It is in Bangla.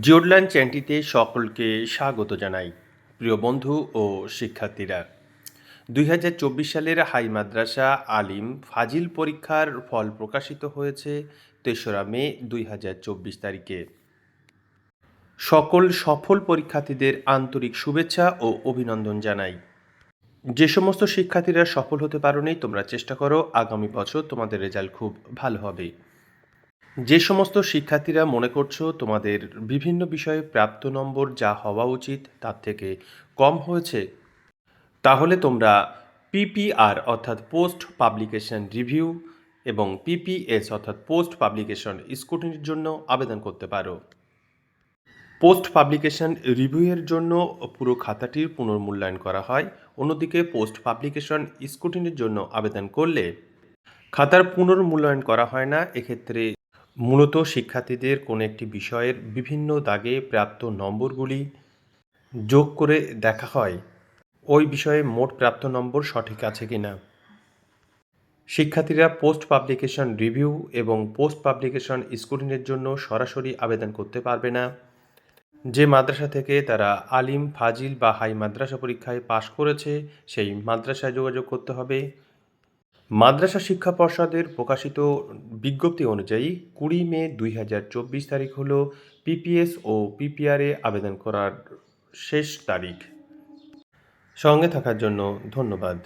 জিওডল্যান্ড চ্যানেলটিতে সকলকে স্বাগত জানাই, প্রিয় বন্ধু ও শিক্ষার্থীরা। দুই হাজার চব্বিশ সালের হাই মাদ্রাসা আলিম ফাজিল পরীক্ষার ফল প্রকাশিত হয়েছে তেসরা মে দুই হাজার চব্বিশ তারিখে। সকল সফল পরীক্ষার্থীদের আন্তরিক শুভেচ্ছা ও অভিনন্দন জানাই। যে সমস্ত শিক্ষার্থীরা সফল হতে পারোনি, তোমরা চেষ্টা করো, আগামী বছর তোমাদের রেজাল্ট খুব ভালো হবে। যে সমস্ত শিক্ষার্থীরা মনে করছ তোমাদের বিভিন্ন বিষয়ে প্রাপ্ত নম্বর যা হওয়া উচিত তার থেকে কম হয়েছে, তাহলে তোমরা পিপিআর অর্থাৎ পোস্ট পাবলিকেশন রিভিউ এবং পিপিএস অর্থাৎ পোস্ট পাবলিকেশন স্কুটিনির জন্য আবেদন করতে পারো। পোস্ট পাবলিকেশন রিভিউয়ের জন্য পুরো খাতাটির পুনর্মূল্যায়ন করা হয়, অন্যদিকে পোস্ট পাবলিকেশন স্কুটিনির জন্য আবেদন করলে খাতার পুনর্মূল্যায়ন করা হয় না, এক্ষেত্রে মূলত শিক্ষার্থীদের কোনো একটি বিষয়ের বিভিন্ন দাগে প্রাপ্ত নম্বরগুলি যোগ করে দেখা হয়। ওই বিষয়ে মোট প্রাপ্ত নম্বর সঠিক আছে কিনা? শিক্ষার্থীরা পোস্ট পাবলিকেশন রিভিউ এবং পোস্ট পাবলিকেশন স্কুটিনের জন্য সরাসরি আবেদন করতে পারবে না। যে মাদ্রাসা থেকে তারা আলিম, ফাজিল বা হাই মাদ্রাসা পরীক্ষায় পাশ করেছে, সেই মাদ্রাসায় যোগাযোগ করতে হবে। মাদ্রাসা শিক্ষা পর্ষদের প্রকাশিত বিজ্ঞপ্তি অনুযায়ী কুড়ি মে দুই হাজার চব্বিশ তারিখ হল পিপিএস ও পিপিআরে আবেদন করার শেষ তারিখ। সঙ্গে থাকার জন্য ধন্যবাদ।